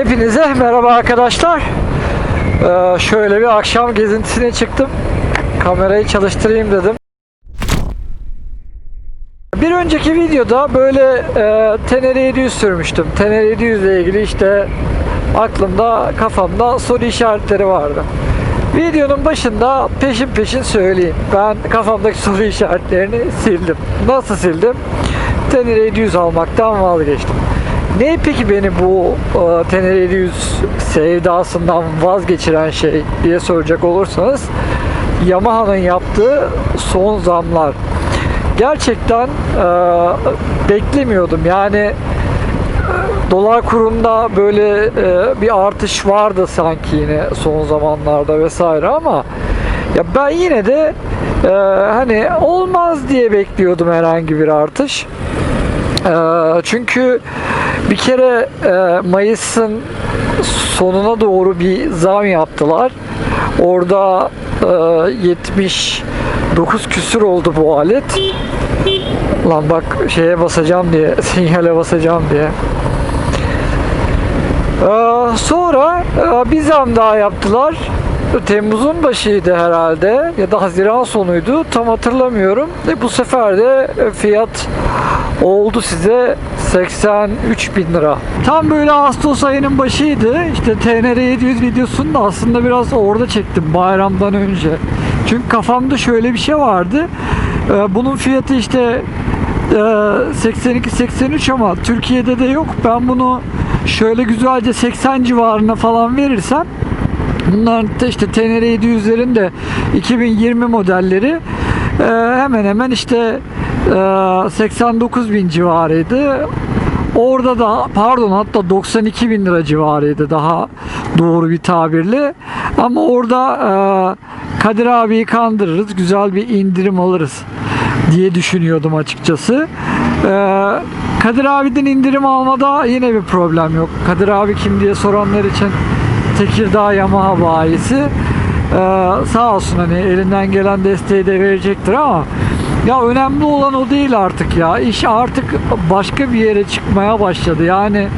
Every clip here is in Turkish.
Hepinize merhaba arkadaşlar. Ee, şöyle bir akşam gezintisine çıktım. Kamerayı çalıştırayım dedim. Bir önceki videoda böyle e, Tenere 700 sürmüştüm. Tenere 700 ile ilgili işte aklımda, kafamda soru işaretleri vardı. Videonun başında peşin peşin söyleyeyim. Ben kafamdaki soru işaretlerini sildim. Nasıl sildim? Tenere 700 almaktan vazgeçtim. Ne peki beni bu e, Tenere 700 sevdasından vazgeçiren şey diye soracak olursanız Yamaha'nın yaptığı son zamlar. Gerçekten e, beklemiyordum. Yani e, dolar kurunda böyle e, bir artış vardı sanki yine son zamanlarda vesaire ama ya ben yine de e, hani olmaz diye bekliyordum herhangi bir artış. E, çünkü bir kere e, Mayıs'ın sonuna doğru bir zam yaptılar. Orada e, 79 küsür oldu bu alet. Lan bak şeye basacağım diye, sinyale basacağım diye. Ee, sonra e, bir zam daha yaptılar. Temmuz'un başıydı herhalde ya da Haziran sonuydu tam hatırlamıyorum. E, bu sefer de fiyat oldu size 83 bin lira. Tam böyle Ağustos ayının başıydı. İşte TNR 700 videosunu da aslında biraz orada çektim bayramdan önce. Çünkü kafamda şöyle bir şey vardı. Ee, bunun fiyatı işte 82-83 ama Türkiye'de de yok. Ben bunu şöyle güzelce 80 civarına falan verirsem bunların da işte TNR 700'lerin de 2020 modelleri e, hemen hemen işte e, 89 bin civarıydı. Orada da pardon hatta 92 bin lira civarıydı daha doğru bir tabirle. Ama orada e, Kadir abiyi kandırırız. Güzel bir indirim alırız diye düşünüyordum açıkçası. Ee, Kadir abiden indirim almada yine bir problem yok. Kadir abi kim diye soranlar için Tekirdağ Yamaha bayisi. Ee, sağ olsun hani elinden gelen desteği de verecektir ama ya önemli olan o değil artık ya. İş artık başka bir yere çıkmaya başladı. Yani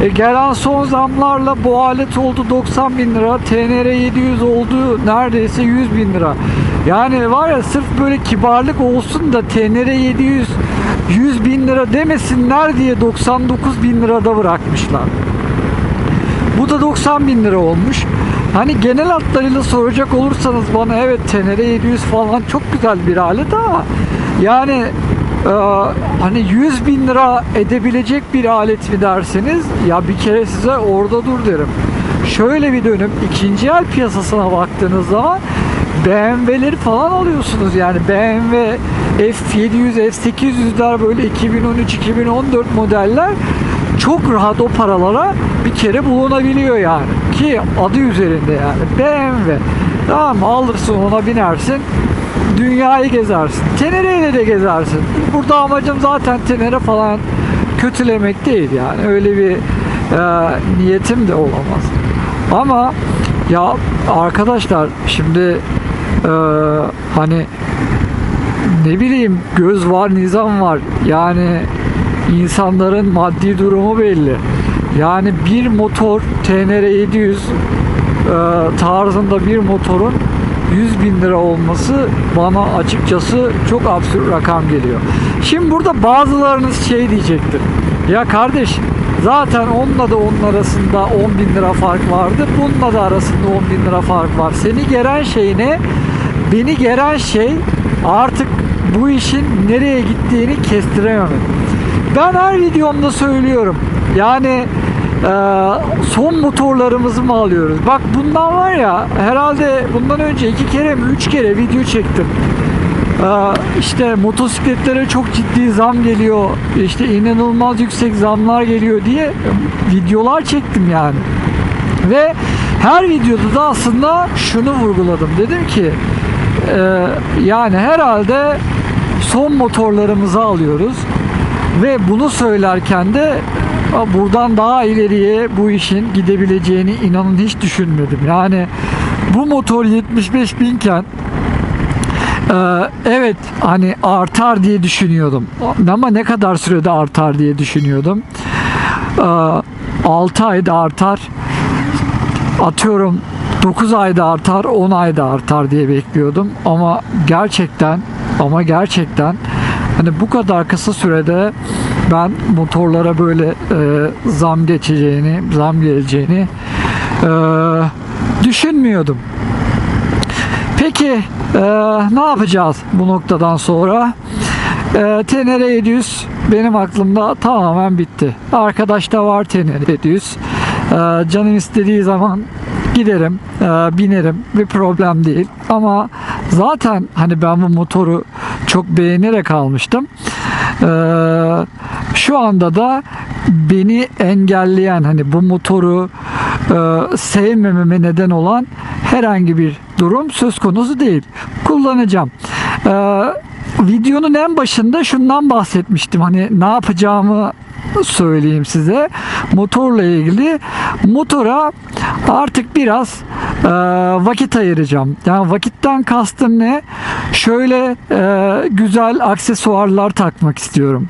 e, gelen son zamlarla bu alet oldu 90 bin lira. TNR 700 oldu neredeyse 100 bin lira. Yani var ya sırf böyle kibarlık olsun da TNR 700 100 bin lira demesinler diye 99 bin lirada bırakmışlar. Bu da 90 bin lira olmuş. Hani genel hatlarıyla soracak olursanız bana evet TNR 700 falan çok güzel bir alet ama yani e, hani 100 bin lira edebilecek bir alet mi derseniz ya bir kere size orada dur derim. Şöyle bir dönüp ikinci el piyasasına baktığınız zaman BMW'leri falan alıyorsunuz yani BMW F700, F800'ler böyle 2013-2014 modeller çok rahat o paralara bir kere bulunabiliyor yani. Ki adı üzerinde yani. BMW. Tamam mı? Alırsın ona binersin. Dünyayı gezersin. Tenere ile de gezersin. Burada amacım zaten Tenere falan kötülemek değil yani. Öyle bir e, niyetim de olamaz. Ama ya arkadaşlar şimdi e, hani ne bileyim göz var nizam var yani insanların maddi durumu belli yani bir motor TNR 700 e, tarzında bir motorun 100 bin lira olması bana açıkçası çok absürt rakam geliyor. Şimdi burada bazılarınız şey diyecektir. Ya kardeş zaten onunla da onun arasında 10 bin lira fark vardı. Bununla da arasında 10 bin lira fark var. Seni geren şey ne? Beni geren şey artık bu işin nereye gittiğini kestiremem. Ben her videomda söylüyorum. Yani e, son motorlarımızı mı alıyoruz? Bak bundan var ya herhalde bundan önce iki kere mi üç kere video çektim. E, işte motosikletlere çok ciddi zam geliyor. İşte inanılmaz yüksek zamlar geliyor diye videolar çektim yani. Ve her videoda da aslında şunu vurguladım. Dedim ki e, yani herhalde son motorlarımızı alıyoruz. Ve bunu söylerken de buradan daha ileriye bu işin gidebileceğini inanın hiç düşünmedim. Yani bu motor 75 binken e, evet hani artar diye düşünüyordum. Ama ne kadar sürede artar diye düşünüyordum. E, 6 ayda artar. Atıyorum 9 ayda artar, 10 ayda artar diye bekliyordum. Ama gerçekten ama gerçekten hani bu kadar kısa sürede ben motorlara böyle e, zam geçeceğini, zam geleceğini e, düşünmüyordum. Peki e, ne yapacağız bu noktadan sonra? E, Tenere 700 benim aklımda tamamen bitti. Arkadaşta var Tenere 700. E, canım istediği zaman giderim, e, binerim. Bir problem değil. Ama zaten hani ben bu motoru çok beğenerek almıştım. E, şu anda da beni engelleyen hani bu motoru e, sevmememe neden olan herhangi bir durum söz konusu değil. Kullanacağım. E, videonun en başında şundan bahsetmiştim. Hani ne yapacağımı söyleyeyim size. Motorla ilgili motora artık biraz e, vakit ayıracağım. Yani vakitten kastım ne? Şöyle e, güzel aksesuarlar takmak istiyorum.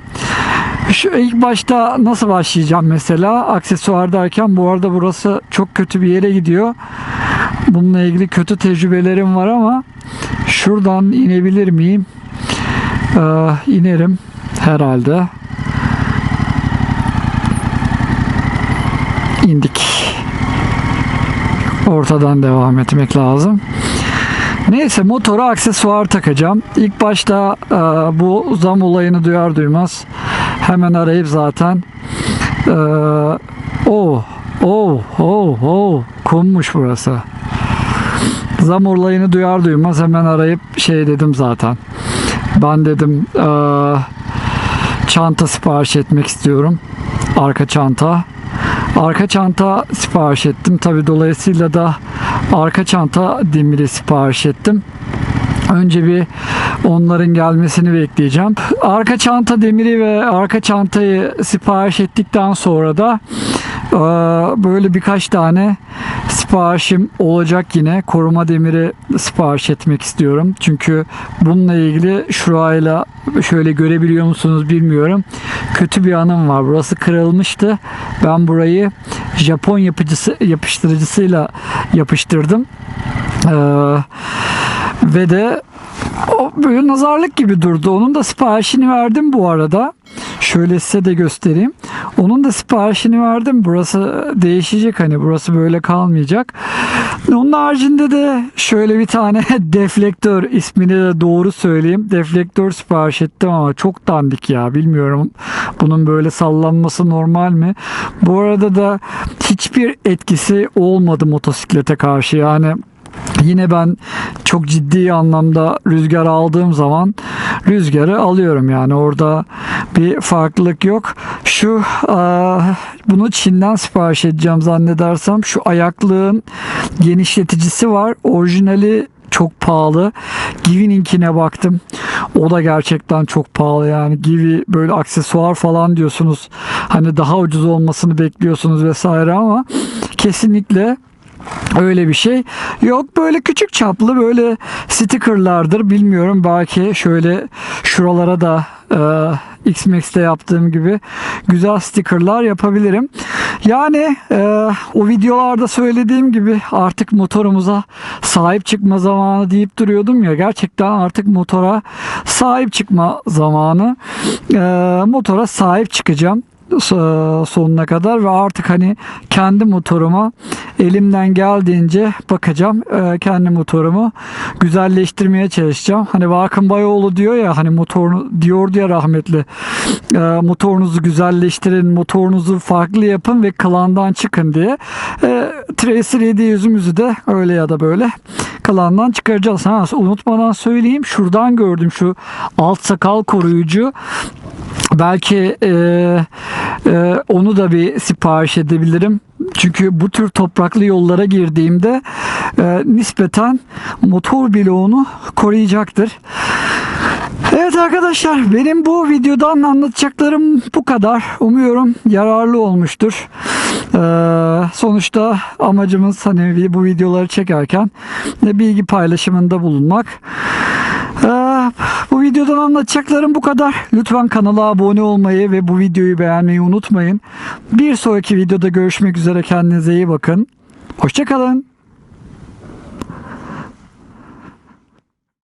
Şu ilk başta nasıl başlayacağım mesela aksesuar derken bu arada burası çok kötü bir yere gidiyor. Bununla ilgili kötü tecrübelerim var ama şuradan inebilir miyim? Ee, inerim herhalde. İndik. Ortadan devam etmek lazım. Neyse motora aksesuar takacağım. İlk başta e, bu zam olayını duyar duymaz hemen arayıp zaten e, o o o o kummuş burası. Zam olayını duyar duymaz hemen arayıp şey dedim zaten. Ben dedim e, çanta sipariş etmek istiyorum. Arka çanta. Arka çanta sipariş ettim. Tabi dolayısıyla da arka çanta demiri sipariş ettim. Önce bir onların gelmesini bekleyeceğim. Arka çanta demiri ve arka çantayı sipariş ettikten sonra da e, böyle birkaç tane siparişim olacak yine. Koruma demiri sipariş etmek istiyorum. Çünkü bununla ilgili şurayla şöyle görebiliyor musunuz bilmiyorum. Kötü bir anım var. Burası kırılmıştı. Ben burayı Japon yapıcısı yapıştırıcısıyla yapıştırdım. Ee, ve de o böyle nazarlık gibi durdu. Onun da siparişini verdim bu arada. Şöyle size de göstereyim. Onun da siparişini verdim. Burası değişecek hani burası böyle kalmayacak. Onun haricinde de şöyle bir tane deflektör ismini de doğru söyleyeyim. Deflektör sipariş ettim ama çok dandik ya bilmiyorum. Bunun böyle sallanması normal mi? Bu arada da hiçbir etkisi olmadı motosiklete karşı. Yani Yine ben çok ciddi anlamda rüzgar aldığım zaman rüzgarı alıyorum yani orada bir farklılık yok. Şu bunu Çin'den sipariş edeceğim zannedersem şu ayaklığın genişleticisi var. Orijinali çok pahalı. Givi'ninkine baktım. O da gerçekten çok pahalı yani. Givi böyle aksesuar falan diyorsunuz. Hani daha ucuz olmasını bekliyorsunuz vesaire ama kesinlikle Öyle bir şey. Yok böyle küçük çaplı böyle stickerlardır bilmiyorum. Belki şöyle şuralara da e, X-Max'te yaptığım gibi güzel stickerlar yapabilirim. Yani e, o videolarda söylediğim gibi artık motorumuza sahip çıkma zamanı deyip duruyordum ya. Gerçekten artık motora sahip çıkma zamanı. E, motora sahip çıkacağım sonuna kadar ve artık hani kendi motoruma elimden geldiğince bakacağım. Ee, kendi motorumu güzelleştirmeye çalışacağım. Hani Vakın Bayoğlu diyor ya hani motorunu diyordu ya rahmetli e, motorunuzu güzelleştirin, motorunuzu farklı yapın ve klandan çıkın diye. E, Tracer 700'ümüzü de öyle ya da böyle klandan çıkaracağız. Ha, unutmadan söyleyeyim şuradan gördüm şu alt sakal koruyucu belki e, e, onu da bir sipariş edebilirim. Çünkü bu tür topraklı yollara girdiğimde e, nispeten motor bloğunu koruyacaktır. Evet arkadaşlar benim bu videodan anlatacaklarım bu kadar. Umuyorum yararlı olmuştur. Ee, sonuçta amacımız hani bu videoları çekerken bilgi paylaşımında bulunmak. Bu Bu videodan anlatacaklarım bu kadar. Lütfen kanala abone olmayı ve bu videoyu beğenmeyi unutmayın. Bir sonraki videoda görüşmek üzere kendinize iyi bakın. Hoşçakalın.